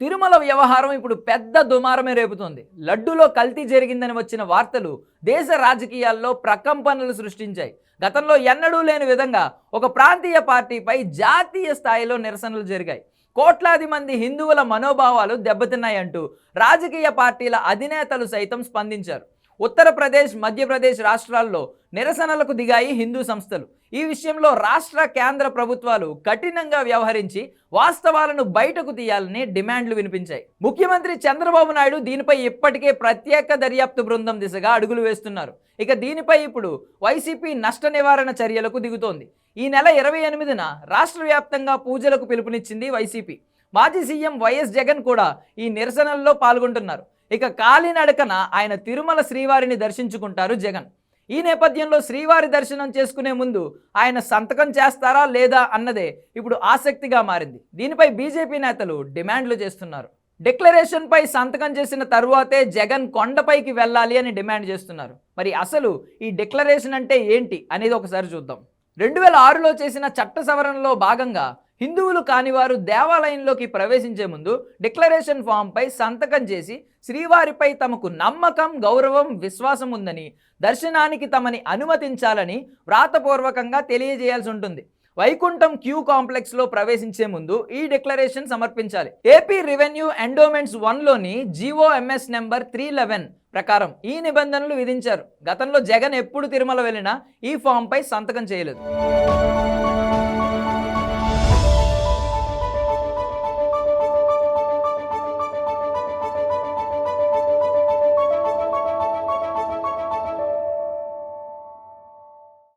తిరుమల వ్యవహారం ఇప్పుడు పెద్ద దుమారమే రేపుతోంది. లడ్డులో కల్తీ జరిగిందని వచ్చిన వార్తలు దేశ రాజకీయాల్లో ప్రకంపనలు సృష్టించాయి. గతంలో ఎన్నడూ లేని విధంగా ఒక ప్రాంతీయ పార్టీపై జాతీయ స్థాయిలో నిరసనలు జరిగాయి. కోట్లాది మంది హిందువుల మనోభావాలు దెబ్బతిన్నాయంటూ రాజకీయ పార్టీల అధినేతలు సైతం స్పందించారు. ఉత్తరప్రదేశ్ మధ్యప్రదేశ్ రాష్ట్రాల్లో నిరసనలకు దిగాయి హిందూ సంస్థలు. ఈ విషయంలో రాష్ట్ర కేంద్ర ప్రభుత్వాలు కఠినంగా వ్యవహరించి వాస్తవాలను బయటకు తీయాలని డిమాండ్లు వినిపించాయి. ముఖ్యమంత్రి చంద్రబాబు నాయుడు దీనిపై ఇప్పటికే ప్రత్యేక దర్యాప్తు బృందం దిశగా అడుగులు వేస్తున్నారు. ఇక దీనిపై ఇప్పుడు వైసీపీ నష్ట నివారణ చర్యలకు దిగుతోంది. ఈ నెల ఇరవై ఎనిమిదిన రాష్ట్ర వ్యాప్తంగా పూజలకు పిలుపునిచ్చింది వైసీపీ. మాజీ సీఎం వైఎస్ జగన్ కూడా ఈ నిరసనల్లో పాల్గొంటున్నారు. ఇక కాలినడకన ఆయన తిరుమల శ్రీవారిని దర్శించుకుంటారు జగన్. ఈ నేపథ్యంలో శ్రీవారి దర్శనం చేసుకునే ముందు ఆయన సంతకం చేస్తారా లేదా అన్నదే ఇప్పుడు ఆసక్తిగా మారింది. దీనిపై బీజేపీ నేతలు డిమాండ్లు చేస్తున్నారు. డిక్లరేషన్పై సంతకం చేసిన తరువాతే జగన్ కొండపైకి వెళ్ళాలి అని డిమాండ్ చేస్తున్నారు. మరి అసలు ఈ డిక్లరేషన్ అంటే ఏంటి అనేది ఒకసారి చూద్దాం. రెండు వేల ఆరులో చేసిన చట్ట సవరణలో భాగంగా హిందువులు కానివారు దేవాలయంలోకి ప్రవేశించే ముందు డిక్లరేషన్ ఫామ్పై సంతకం చేసి శ్రీవారిపై తమకు నమ్మకం గౌరవం విశ్వాసం ఉందని దర్శనానికి తమని అనుమతించాలని వ్రాతపూర్వకంగా తెలియజేయాల్సి ఉంటుంది. వైకుంఠం క్యూ కాంప్లెక్స్లో ప్రవేశించే ముందు ఈ డిక్లరేషన్ సమర్పించాలి. ఏపీ రెవెన్యూ ఎండోమెంట్స్ వన్లోని జీఓఎంఎస్ నెంబర్ త్రీ లెవెన్ ప్రకారం ఈ నిబంధనలు విధించారు. గతంలో జగన్ ఎప్పుడు తిరుమల వెళ్ళినా ఈ ఫామ్పై సంతకం చేయలేదు.